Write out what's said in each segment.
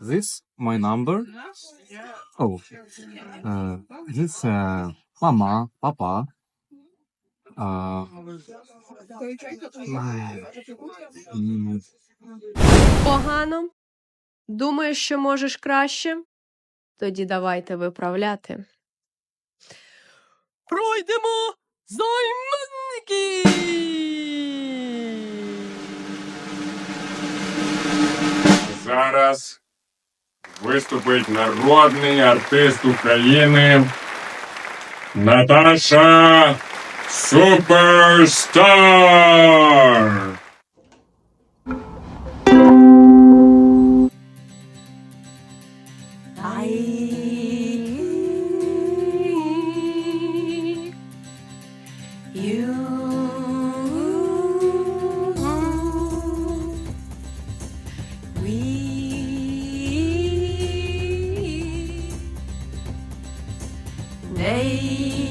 This my number. Oh, uh, this uh, мама, папа. Uh, м, Погано? Думаєш, що можеш краще? Тоді давайте виправляти. Пройдемо займенники! Зараз виступить народний артист України Наташа Суперстар. They,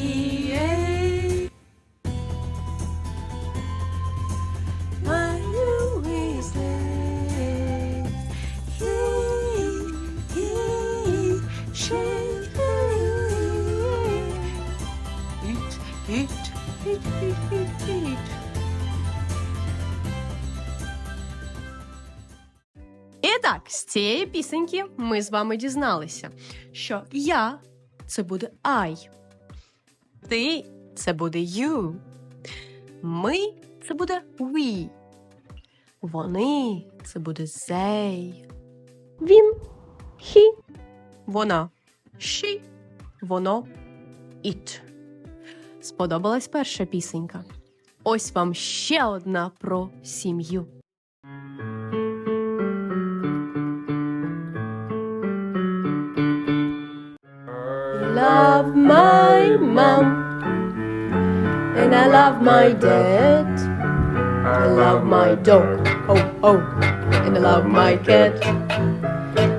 my it. І так, з цієї пісеньки ми з вами дізналися, що я це буде I, ти це буде you, ми це буде we, вони це буде they, він he, вона she, воно it. Сподобалась перша пісенька. Ось вам ще одна про сім'ю. Love my mom and I love my dad. I love my dog, oh oh, and I love my cat.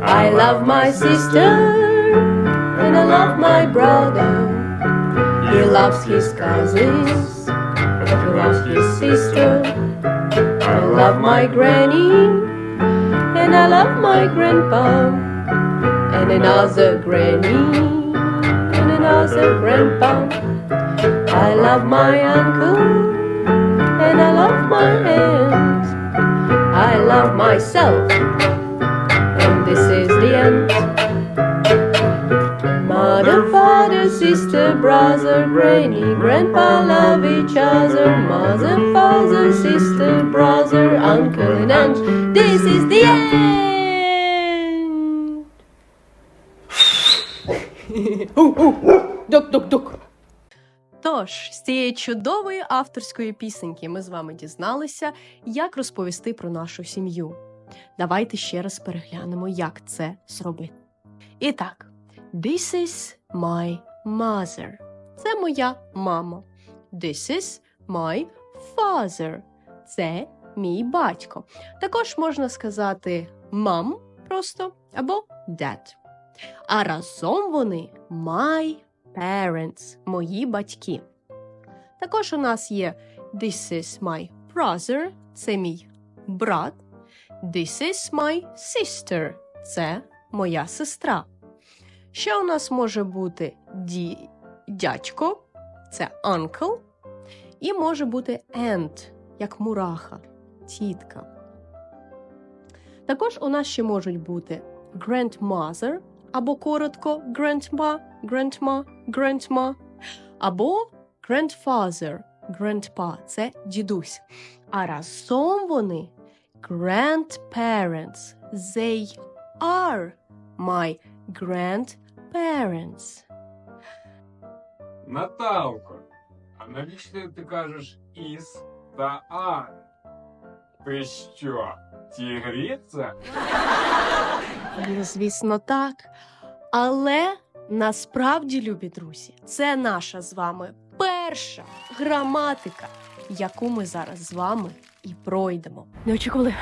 I love my sister and I love my brother. He loves his cousins, he loves his sister. I love my granny and I love my grandpa and another granny grandpa. I love my uncle and I love my aunt. I love myself, and this is the end. Mother, father, sister, brother, granny, grandpa love each other. Mother, father, sister, brother, uncle, and aunt. This is the Тож, з цієї чудової авторської пісеньки ми з вами дізналися, як розповісти про нашу сім'ю. Давайте ще раз переглянемо, як це зробити. І так, this is my mother. Це моя мама. This is my father. Це мій батько. Також можна сказати мам просто або dad. А разом вони my parents, мої батьки. Також у нас є This is my brother, це мій брат. This is my sister, це моя сестра. Ще у нас може бути ді... дядько, це uncle. І може бути aunt, як мураха, тітка. Також у нас ще можуть бути grandmother, або коротко grandma, grandma, grandma, або grandfather, grandpa – це дідусь. А разом вони grandparents. They are my grandparents. Наталко, а навіщо ти кажеш іс та ан? Ти що, тігріця? Ну, звісно, так. Але насправді, любі друзі, це наша з вами перша граматика, яку ми зараз з вами і пройдемо. Не очікували.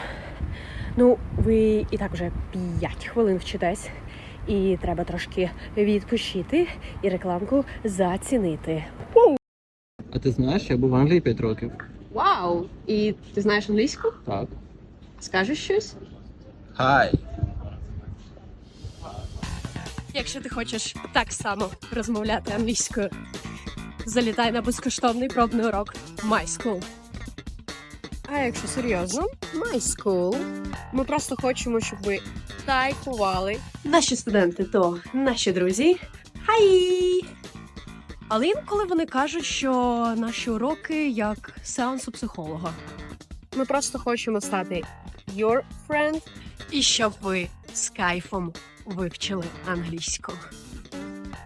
Ну, ви і так вже 5 хвилин вчитесь, і треба трошки відпочити і рекламку зацінити. А ти знаєш, я був в Англії 5 років. Вау! І ти знаєш англійську? Так. Скажеш щось? Hi. Якщо ти хочеш так само розмовляти англійською, залітай на безкоштовний пробний урок My School. А якщо серйозно, My School. Ми просто хочемо, щоб ви кайфували. Наші студенти то наші друзі. Хай! Але інколи вони кажуть, що наші уроки як сеанс у психолога. Ми просто хочемо стати your friend і щоб ви з кайфом вивчили англійську.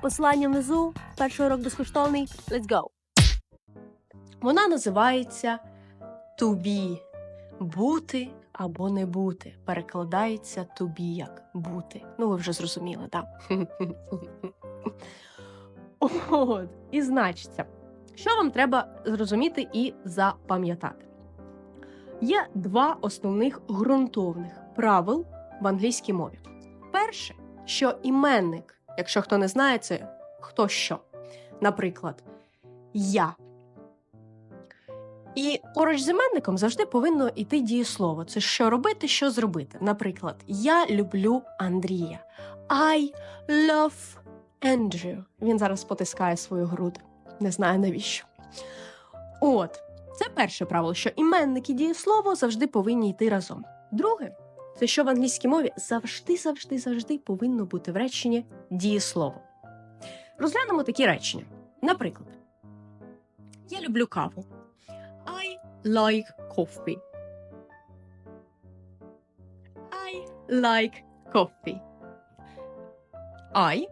Посилання внизу, перший урок безкоштовний. Let's go! Вона називається to be – бути або не бути. Перекладається to be як бути. Ну, ви вже зрозуміли, так? От, і значиться, що вам треба зрозуміти і запам'ятати. Є два основних ґрунтовних правил в англійській мові. Перше, що іменник, якщо хто не знає, це хто що. Наприклад, я. І поруч з іменником завжди повинно йти дієслово. Це що робити, що зробити. Наприклад, я люблю Андрія. I love Andrew. Він зараз потискає свою груди. Не знаю навіщо. От, це перше правило, що іменник і дієслово завжди повинні йти разом. Друге, це що в англійській мові завжди, завжди, завжди повинно бути в реченні дієслово. Розглянемо такі речення. Наприклад, я люблю каву. I like coffee. I like coffee. I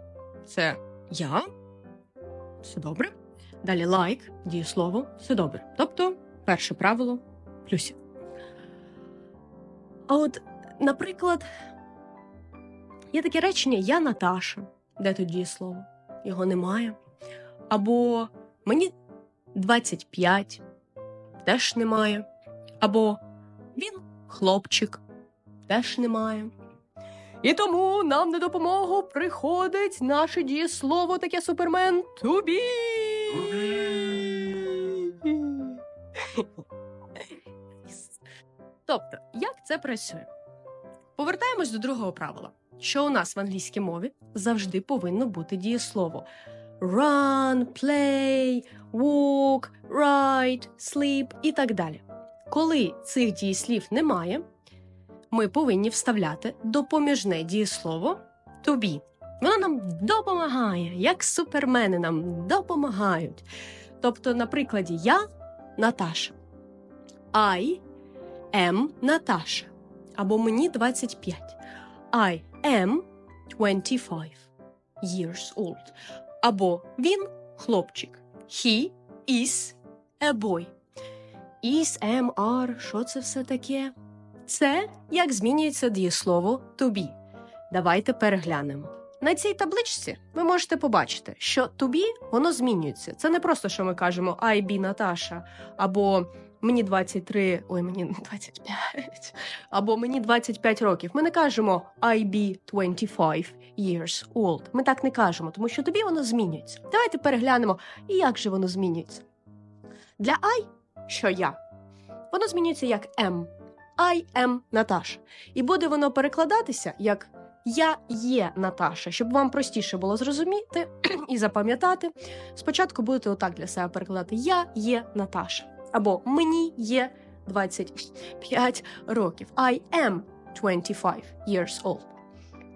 це я. Все добре. Далі like, дієслово, все добре. Тобто, перше правило плюсів. А от, наприклад, є таке речення Я Наташа. Де тут дієслово? Його немає. Або мені 25, теж немає. Або він хлопчик, теж немає. І тому нам на допомогу приходить наше дієслово таке супермен to. Тобто, як це працює? Повертаємось до другого правила, що у нас в англійській мові завжди повинно бути дієслово run, play, walk, write, sleep і так далі. Коли цих дієслів немає, ми повинні вставляти допоміжне дієслово to be. Воно нам допомагає, як супермени нам допомагають. Тобто, на прикладі я Наташа. I am Наташа. Або мені 25. I am 25 years old. Або він хлопчик. He is a boy. Is, am, are, що це все таке? Це як змінюється дієслово to be. Давайте переглянемо. На цій табличці ви можете побачити, що be воно змінюється. Це не просто, що ми кажемо I be Наташа, або мені 23, ой, мені 25, або мені 25 років. Ми не кажемо I be 25 years old. Ми так не кажемо, тому що тобі воно змінюється. Давайте переглянемо, як же воно змінюється. Для I, що я, воно змінюється як am. I am Наташа. І буде воно перекладатися як Я є Наташа, щоб вам простіше було зрозуміти і запам'ятати. Спочатку будете отак для себе перекладати Я є Наташа. Або Мені є 25 років. I am 25 years old.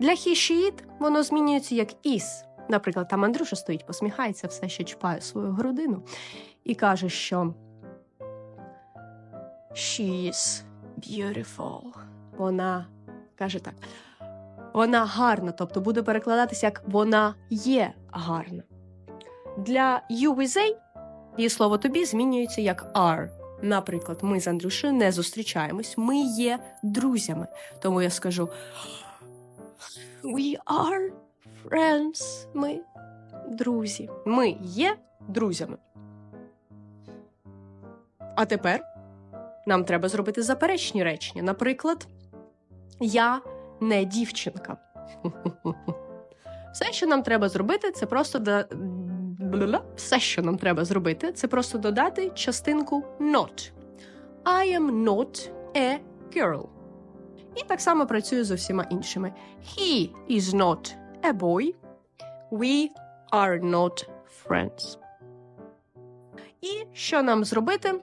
Для he, she, it воно змінюється як is. Наприклад, там Андрюша стоїть, посміхається, все ще чіпає свою грудину і каже, що She is beautiful. Вона каже так. Вона гарна, тобто буде перекладатися як вона є гарна. Для you with a її слово тобі змінюється як are. Наприклад, ми з Андрюшею не зустрічаємось, ми є друзями. Тому я скажу We are friends. Ми друзі. Ми є друзями. А тепер нам треба зробити заперечні речення. Наприклад, я не дівчинка. Все, що нам треба зробити, це просто до... все, що нам треба зробити, це просто додати частинку not. I am not a girl. І так само працюю з усіма іншими. He is not a boy. We are not friends. І що нам зробити?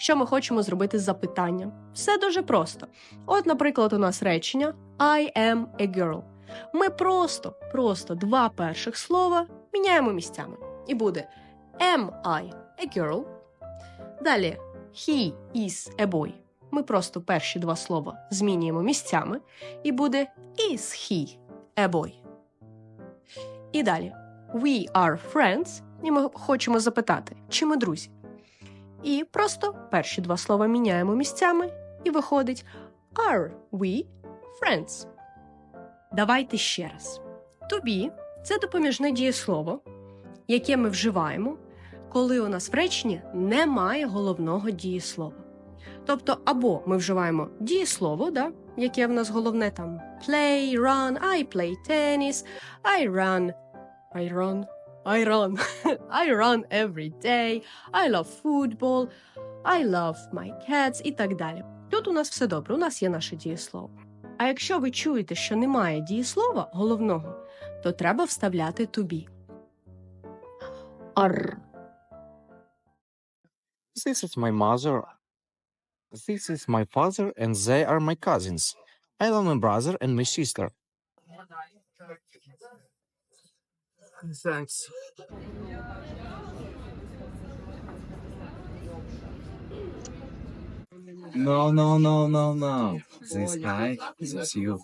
Що ми хочемо зробити з запитанням? Все дуже просто. От, наприклад, у нас речення I am a girl. Ми просто, просто два перших слова міняємо місцями. І буде Am I a girl? Далі He is a boy. Ми просто перші два слова змінюємо місцями, і буде Is he a boy? І далі We are friends, і ми хочемо запитати, чи ми друзі. І просто перші два слова міняємо місцями, і виходить Are we friends? Давайте ще раз. To be – це допоміжне дієслово, яке ми вживаємо, коли у нас в реченні немає головного дієслова. Тобто, або ми вживаємо дієслово, да, яке в нас головне там play, run, I play tennis, I run, I run, I run, I run every day, I love football, I love my cats і так далі. Тут у нас все добре, у нас є наше дієслово. А якщо ви чуєте, що немає дієслова головного, то треба вставляти to be. Ар. This is my mother. This is my father, and they are my cousins. I love my brother and my sister. Thanks. No, no, no, no, no. This guy is you.